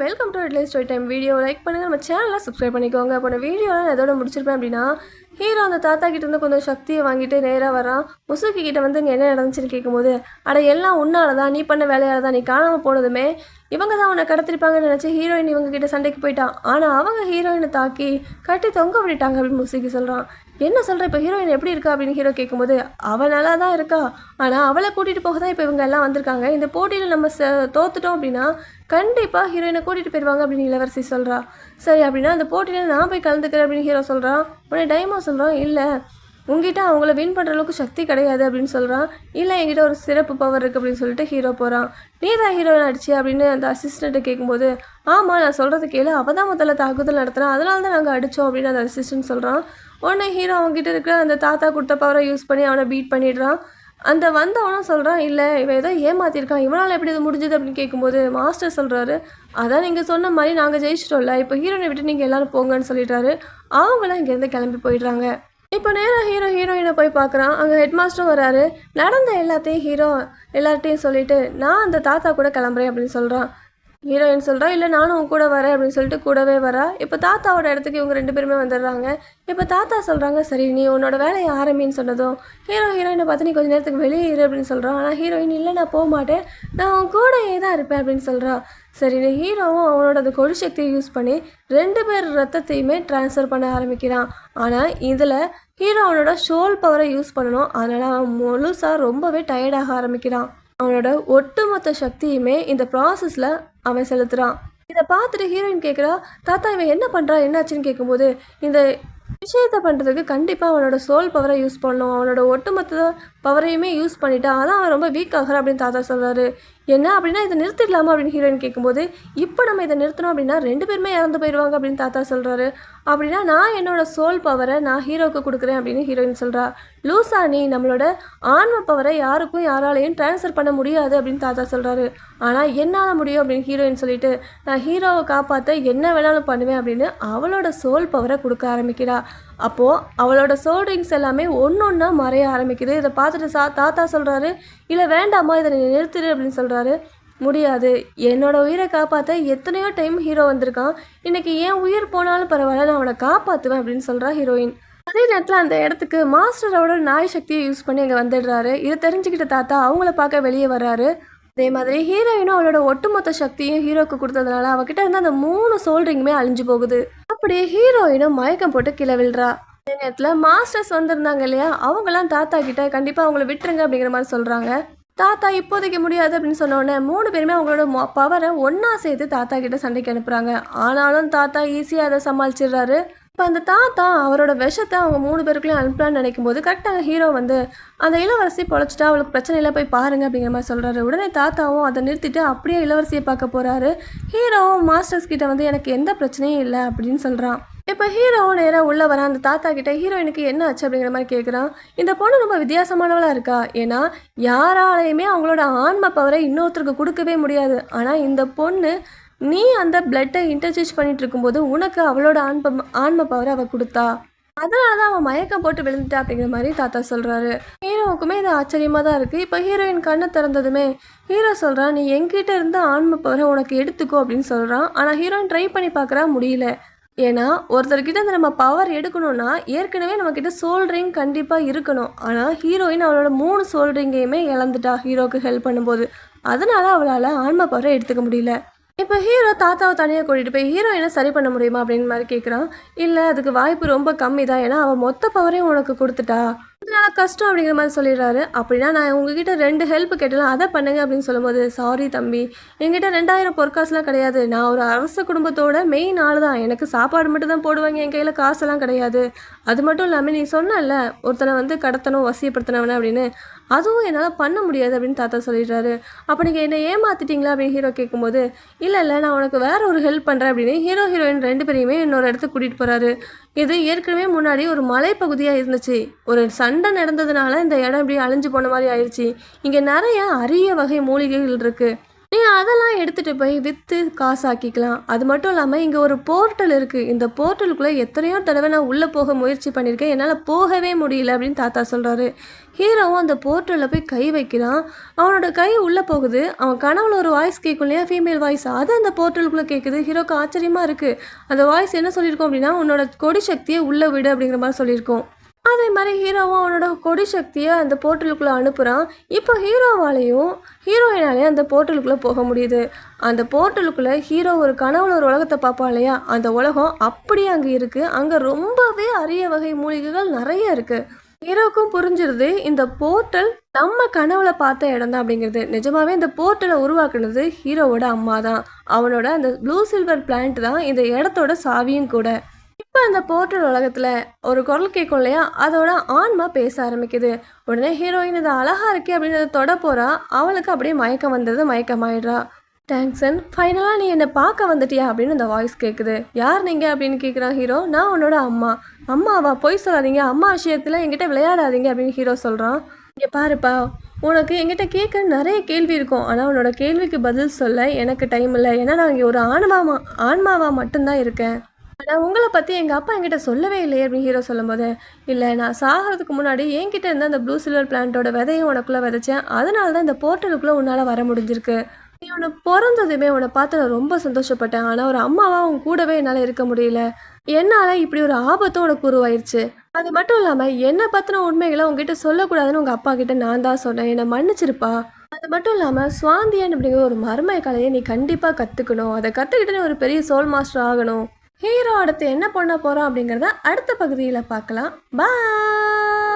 Welcome to life story time video like பண்ணுங்கள் நம்ம சேனலில் சப்ஸ்கிரைப் பண்ணிக்கோங்க. இப்போ நான் வீடியோ எதோட முடிச்சிருப்பேன் அப்படின்னா ஹீரோ அந்த தாத்தா கிட்ட இருந்து கொஞ்சம் சக்தியை வாங்கிட்டு நேராக வரான் முசுக்கி கிட்ட வந்து இங்கே என்ன நடந்துச்சுன்னு கேட்கும்போது அட எல்லாம் உன்னால தான். நீ பண்ண வேலையால தான். நீ காணாமல் போனதுமே இவங்க தான் உன்னை கடத்திருப்பாங்கன்னு நினச்சி ஹீரோயின் இவங்க கிட்ட சண்டைக்கு போயிட்டான் ஆனால் அவங்க ஹீரோயினை தாக்கி கட்டி தொங்க விட்டுட்டாங்க அப்படின்னு முசுக்கி சொல்கிறான் என்ன சொல்கிற இப்போ ஹீரோயின் எப்படி இருக்கா அப்படின்னு ஹீரோ கேட்கும்போது அவள் நல்லா தான் இருக்கா. ஆனால் அவளை கூட்டிகிட்டு போக தான் இப்போ இவங்க எல்லாம் வந்திருக்காங்க. இந்த போட்டியில் நம்ம ச தோத்துட்டோம் அப்படின்னா கண்டிப்பாக ஹீரோயினை கூட்டிகிட்டு போயிடுவாங்க அப்படின்னு இளவரசி சொல்கிறா சரி அப்படின்னா அந்த போட்டியில் நான் போய் கலந்துக்கிறேன் அப்படின்னு ஹீரோ சொல்கிறான் உடனே டைமோ சொல்கிறான் இல்லை உங்ககிட்ட அவங்கள வின் பண்ணுற அளவுக்கு சக்தி கிடையாது அப்படின்னு சொல்கிறான் இல்லை என்கிட்ட ஒரு சிறப்பு பவர் இருக்குது அப்படின்னு சொல்லிட்டு ஹீரோ போகிறான் நீ தான் ஹீரோயின் அடிச்சு அப்படின்னு அந்த அசிஸ்டண்ட்டை கேட்கும்போது ஆமாம் நான் சொல்கிறது கேளு. அவள் தான் முதல்ல தாக்குதல் நடத்துனா அதனால தான் நாங்கள் அடித்தோம் அப்படின்னு அந்த அசிஸ்டன்ட் சொல்கிறான் உடனே ஹீரோ அவங்ககிட்ட இருக்கிற அந்த தாத்தா கொடுத்த பவரை யூஸ் பண்ணி அவனை பீட் பண்ணிடுறான். அந்த வந்தவனும் சொல்கிறான் இல்லை இவன் ஏதோ ஏமாத்திருக்கான். இவனால் எப்படி இது முடிஞ்சது? அப்படின்னு கேட்கும்போது மாஸ்டர் சொல்கிறாரு அதான் நீங்கள் சொன்ன மாதிரி நாங்கள் ஜெயிச்சிட்டோம்ல. இப்போ ஹீரோனை விட்டு நீங்கள் எல்லோரும் போங்கன்னு சொல்லிட்டாரு. அவங்களாம் இங்கேருந்து கிளம்பி போயிடுறாங்க. இப்போ நேராக ஹீரோ ஹீரோயினை போய் பார்க்குறான். அங்கே ஹெட் மாஸ்டரும் வராரு. நடந்த எல்லாத்தையும் ஹீரோ எல்லார்ட்டையும் சொல்லிட்டு நான் அந்த தாத்தா கூட கிளம்புறேன் அப்படின்னு சொல்கிறான் ஹீரோயின் சொல்கிறா இல்லை நானும் உன் கூட வரேன் அப்படின்னு சொல்லிட்டு கூடவே வரா. இப்போ தாத்தாவோட இடத்துக்கு இவங்க ரெண்டு பேருமே வந்துடுறாங்க. இப்போ தாத்தா சொல்கிறாங்க சரி நீ உன்னோட வேலையை ஆரம்பின்னு சொன்னதும் ஹீரோ ஹீரோயினை பார்த்து நீ கொஞ்ச நேரத்துக்கு வெளியே இரு அப்படின்னு சொல்கிறான் ஆனால் ஹீரோயின் இல்லை நான் போக மாட்டேன். நான் உன் கூடயே தான் இருப்பேன் அப்படின்னு சொல்கிறா சரி நீ ஹீரோவும் அவனோட அந்த கொடி சக்தியை யூஸ் பண்ணி ரெண்டு பேர் ரத்தத்தையுமே ட்ரான்ஸ்ஃபர் பண்ண ஆரம்பிக்கிறான். ஆனால் இதில் ஹீரோ அவனோட ஷோல் பவரை யூஸ் பண்ணணும். அதனால் அவன் முழுசாக ரொம்பவே டயர்டாக ஆரம்பிக்கிறான். அவனோட ஒட்டுமொத்த சக்தியுமே இந்த ப்ராசஸில் அவன் செலுத்துகிறான் இதை பார்த்துட்டு ஹீரோயின் கேட்குறா தாத்தா இவன் என்ன பண்ணுறா என்னாச்சுன்னு கேட்கும்போது இந்த விஷயத்தை பண்ணுறதுக்கு கண்டிப்பாக அவனோட சோல் பவரை யூஸ் பண்ணணும். அவனோட ஒட்டுமொத்த பவரையுமே யூஸ் பண்ணிட்டான் அதான் அவன் ரொம்ப வீக் ஆகிறான் அப்படின்னு தாத்தா சொல்கிறாரு என்ன அப்படின்னா இதை நிறுத்திடலாமா அப்படின்னு ஹீரோயின் கேட்கும்போது இப்போ நம்ம இதை நிறுத்தணும் அப்படின்னா ரெண்டு பேருமே இறந்து போயிடுவாங்க அப்படின்னு தாத்தா சொல்கிறாரு அப்படின்னா நான் என்னோட சோல் பவரை நான் ஹீரோவுக்கு கொடுக்குறேன் அப்படின்னு ஹீரோயின் சொல்கிறா லூசா நீ நம்மளோட ஆன்ம பவரை யாருக்கும் யாராலையும் ட்ரான்ஸ்ஃபர் பண்ண முடியாது அப்படின்னு தாத்தா சொல்கிறாரு ஆனால் என்னால் முடியும் அப்படின்னு ஹீரோயின் சொல்லிட்டு நான் ஹீரோவை காப்பாற்ற என்ன வேணாலும் பண்ணுவேன் அப்படின்னு அவளோட சோல் பவரை கொடுக்க ஆரம்பிக்கிறா. அப்போது அவளோட சோல்ட்ரிங்ஸ் எல்லாமே ஒன்று ஒன்றா மறைய ஆரம்பிக்குது. இதை பார்த்துட்டு சா தாத்தா சொல்கிறாரு இல்லை வேண்டாமா இதை நீ நிறுத்திடு அப்படின்னு சொல்கிறாரு முடியாது. என்னோடய உயிரை காப்பாற்ற எத்தனையோ டைம் ஹீரோ வந்திருக்கான். இன்னைக்கு ஏன் உயிர் போனாலும் பரவாயில்ல நான் அவனை காப்பாற்றுவேன் அப்படின்னு சொல்கிறா ஹீரோயின் அதே நேரத்தில் அந்த இடத்துக்கு மாஸ்டரோட நாய் சக்தியை யூஸ் பண்ணி அங்கே வந்துடுறாரு. இதை தெரிஞ்சுக்கிட்ட தாத்தா அவங்கள பார்க்க வெளியே வர்றாரு. அதே மாதிரி ஹீரோயினும் அவளோட ஒட்டுமொத்த சக்தியும் ஹீரோக்கு கொடுத்ததுனால அவகிட்ட இருந்து அந்த மூணு சோல்ட்ரிங்குமே அழிஞ்சு போகுது. அப்படியே ஹீரோயினும் மயக்கம் போட்டு கீழே விழுறா. அதே நேரத்தில் மாஸ்டர்ஸ் வந்திருந்தாங்க இல்லையா? அவங்களாம் தாத்தா கிட்ட கண்டிப்பாக அவங்கள விட்டுருங்க அப்படிங்கிற மாதிரி சொல்கிறாங்க தாத்தா இப்போதைக்கு முடியாது அப்படின்னு சொன்னோடனே மூணு பேருமே அவங்களோட பவரை ஒன்றா சேர்த்து தாத்தா கிட்ட சண்டைக்கு அனுப்புகிறாங்க ஆனாலும் தாத்தா ஈஸியாக அதை சமாளிச்சிடுறாரு. இப்போ அந்த தாத்தா அவரோட விஷத்தை அவங்க மூணு பேருக்குள்ளேயும் அனுப்பலாம்னு நினைக்கும் போது கரெக்டாக ஹீரோ வந்து அந்த இளவரசி பொழைச்சிட்டா அவளுக்கு பிரச்சனை இல்லை போய் பாருங்க அப்படிங்கிற மாதிரி சொல்கிறாரு உடனே தாத்தாவும் அதை நிறுத்திட்டு அப்படியே இளவரசியை பார்க்க போகிறாரு ஹீரோவும் மாஸ்டர்ஸ் கிட்ட வந்து எனக்கு எந்த பிரச்சனையும் இல்லை அப்படின்னு சொல்கிறான் இப்போ ஹீரோவும் நேராக உள்ளே வரான். அந்த தாத்தா கிட்ட ஹீரோயினுக்கு என்ன ஆச்சு அப்படிங்கிற மாதிரி கேட்குறான் இந்த பொண்ணு ரொம்ப வித்தியாசமானவளாக இருக்கா? ஏன்னா யாராலையுமே அவங்களோட ஆன்ம பவரை இன்னொருத்தருக்கு கொடுக்கவே முடியாது. ஆனால் இந்த பொண்ணு நீ அந்த பிளட்டை இன்டர்சேஞ்ச் பண்ணிட்டு இருக்கும்போது உனக்கு அவளோட ஆன்ம ஆன்ம பவரை அவள் கொடுத்தா? அதனால தான் அவன் மயக்கம் போட்டு விழுந்துட்டா அப்படிங்கிற மாதிரி தாத்தா சொல்கிறாரு ஹீரோவுக்குமே இது ஆச்சரியமாக தான் இருக்குது இப்போ ஹீரோயின் கண்ணை திறந்ததுமே ஹீரோ சொல்கிறான் நீ எங்கிட்ட இருந்து ஆன்ம பவரை உனக்கு எடுத்துக்கோ அப்படின்னு சொல்கிறான் ஆனால் ஹீரோயின் ட்ரை பண்ணி பார்க்குறா முடியல. ஏன்னா ஒருத்தர்கிட்ட இந்த நம்ம பவர் எடுக்கணும்னா ஏற்கனவே நம்மக்கிட்ட சோல் ரிங் கண்டிப்பாக இருக்கணும். ஆனால் ஹீரோயின் அவளோட மூணு சோல் ரிங்கையுமே இழந்துட்டா ஹீரோக்கு ஹெல்ப் பண்ணும்போது. அதனால அவளால் ஆன்ம பவரை எடுத்துக்க முடியல. இப்போ ஹீரோ தாத்தாவை தனியாக கூட்டிகிட்டு போய் ஹீரோயினை சரி பண்ண முடியுமா அப்படின்னு மாதிரி கேட்குறான். இல்லை அதுக்கு வாய்ப்பு ரொம்ப கம்மி தான். ஏன்னா அவள் மொத்த பவரையும் உனக்கு கொடுத்துட்டா. அதனால கஷ்டம் அப்படிங்கிற மாதிரி சொல்லிடுறாரு. அப்படின்னா நான் உங்ககிட்ட ரெண்டு ஹெல்ப் கேட்டலாம் அதை பண்ணுங்க அப்படின்னு சொல்லும்போது சாரி தம்பி. என்கிட்ட ரெண்டாயிரம் பொற்காசுலாம் கிடையாது. நான் ஒரு அரச குடும்பத்தோட மெயின் ஆள் தான் எனக்கு சாப்பாடு மட்டும் தான் போடுவாங்க. என் கையில் காசெல்லாம் கிடையாது. அது மட்டும் இல்லாமல் நீ சொன்னல ஒருத்தனை வந்து கடத்தணும் வசியப்படுத்தினவன அப்படின்னு. அதுவும் என்னால் பண்ண முடியாது அப்படின்னு தாத்தா சொல்லிடுறாரு. அப்போ நீங்கள் என்னை ஏமாத்திட்டீங்களா அப்படின்னு ஹீரோ கேட்கும்போது இல்லை இல்லை நான் உனக்கு வேற ஒரு ஹெல்ப் பண்ணுறேன் அப்படின்னு ஹீரோ ஹீரோயின் ரெண்டு பேரையுமே இன்னொரு இடத்துக்கு கூட்டிகிட்டு போகிறாரு இது ஏற்கனவே முன்னாடி ஒரு மலைப்பகுதியாக இருந்துச்சு. ஒரு சண்டை நடந்ததுனால இந்த இடம் இப்படி அழிஞ்சு போன மாதிரி ஆயிடுச்சு இங்கே நிறைய அரிய வகை மூலிகைகள் இருக்குது நீ அதெல்லாம் எடுத்துகிட்டு போய் விற்று காசாக்கிக்கலாம். அது மட்டும் இல்லாமல் இங்கே ஒரு போர்ட்டல் இருக்குது இந்த போர்ட்டலுக்குள்ளே எத்தனையோ தடவை நான் உள்ளே போக முயற்சி பண்ணியிருக்கேன் என்னால் போகவே முடியல அப்படின்னு தாத்தா சொல்கிறாரு ஹீரோவும் அந்த போர்ட்டலில் போய் கை வைக்கிறான். அவனோட கை உள்ளே போகுது. அவன் கனவுல ஒரு வாய்ஸ் கேட்கும் இல்லையா? ஃபீமேல் வாய்ஸ் அது அந்த போர்ட்டலுக்குள்ளே கேட்குது ஹீரோக்கு ஆச்சரியமாக இருக்குது அந்த வாய்ஸ் என்ன சொல்லியிருக்கோம் அப்படின்னா உன்னோட கொடி சக்தியை உள்ளே விடு அப்படிங்கிற மாதிரி சொல்லியிருக்கோம். அதே மாதிரி ஹீரோவும் அவனோட கொடி சக்தியை அந்த போர்ட்டலுக்குள்ளே அனுப்புகிறான் இப்போ ஹீரோவாலையும் ஹீரோயினாலேயும் அந்த போர்ட்டலுக்குள்ளே போக முடியுது. அந்த போர்ட்டலுக்குள்ளே ஹீரோ ஒரு கனவுல ஒரு உலகத்தை பார்ப்பான் இல்லையா? அந்த உலகம் அப்படியே அங்கே இருக்குது அங்கே ரொம்பவே அரிய வகை மூலிகைகள் நிறைய இருக்குது ஹீரோக்கும் புரிஞ்சிருது இந்த போர்ட்டல் நம்ம கனவுல பார்த்த இடம் தான் அப்படிங்கிறது. நிஜமாவே இந்த போர்ட்டலை உருவாக்குனது ஹீரோவோட அம்மா தான் அவனோட அந்த ப்ளூ சில்வர் பிளான்ட் தான் இந்த இடத்தோட சாவியும் கூட. இப்போ அந்த போர்ட்டல் உலகத்தில் ஒரு குரல் கேட்கும் இல்லையா? அதோட ஆன்மா பேச ஆரம்பிக்குது. உடனே ஹீரோயின் இது அழகாக இருக்கே அப்படின்னு அதை தொட போகிறா அவளுக்கு அப்படியே மயக்கம் வந்தது மயக்கமாயிடுறா. டேங்க்ஸன் ஃபைனலாக நீ என்னை பார்க்க வந்துட்டியா? அப்படின்னு அந்த வாய்ஸ் கேட்குது யார் நீங்கள் அப்படின்னு கேட்குறான் ஹீரோ. நான் உன்னோட அம்மா. அம்மாவா? பொய் சொல்லாதீங்க. அம்மா விஷயத்தில் என்கிட்ட விளையாடாதீங்க அப்படின்னு ஹீரோ சொல்கிறான் இங்கே பாருப்பா. உனக்கு என்கிட்ட கேட்க நிறைய கேள்வி இருக்கும். ஆனால் உன்னோட கேள்விக்கு பதில் சொல்ல எனக்கு டைம் இல்லை. ஏன்னா நான் இங்கே ஒரு ஆன்மாவா ஆன்மாவாக மட்டும்தான் இருக்கேன். ஆனால் உங்களை பற்றி எங்கள் அப்பா என்கிட்ட சொல்லவே இல்லையே அப்படின்னு ஹீரோ சொல்லும்போது இல்லை நான் சாகிறதுக்கு முன்னாடி என்கிட்ட இருந்த அந்த ப்ளூ சில்வர் பிளான்ட்டோட விதையும் உனக்குள்ளே விதைச்சேன். அதனால தான் இந்த போர்ட்டலுக்குள்ளே உன்னால் வர முடிஞ்சிருக்கு. நீ உன்னை பிறந்ததுமே உன்னை பார்த்து நான் ரொம்ப சந்தோஷப்பட்டேன். ஆனால் ஒரு அம்மாவாக உன் கூடவே என்னால் இருக்க முடியல. என்னால் இப்படி ஒரு ஆபத்தும் உனக்கு உருவாயிருச்சு. அது மட்டும் இல்லாமல் என்னை பற்றின உண்மைகளை உங்ககிட்ட சொல்லக்கூடாதுன்னு உங்கள் அப்பா கிட்ட நான் தான் சொன்னேன். என்னை மன்னிச்சிருப்பா. அது மட்டும் இல்லாமல் சுவாந்தியன் அப்படிங்கிற ஒரு மர்ம கலையை நீ கண்டிப்பாக கற்றுக்கணும் அதை கற்றுக்கிட்டு நீ ஒரு பெரிய சோல் மாஸ்டர் ஆகணும். ஹீரோ அடுத்து என்ன பண்ண போகிறோம் அப்படிங்கிறத அடுத்த பகுதியில் பார்க்கலாம். பாய்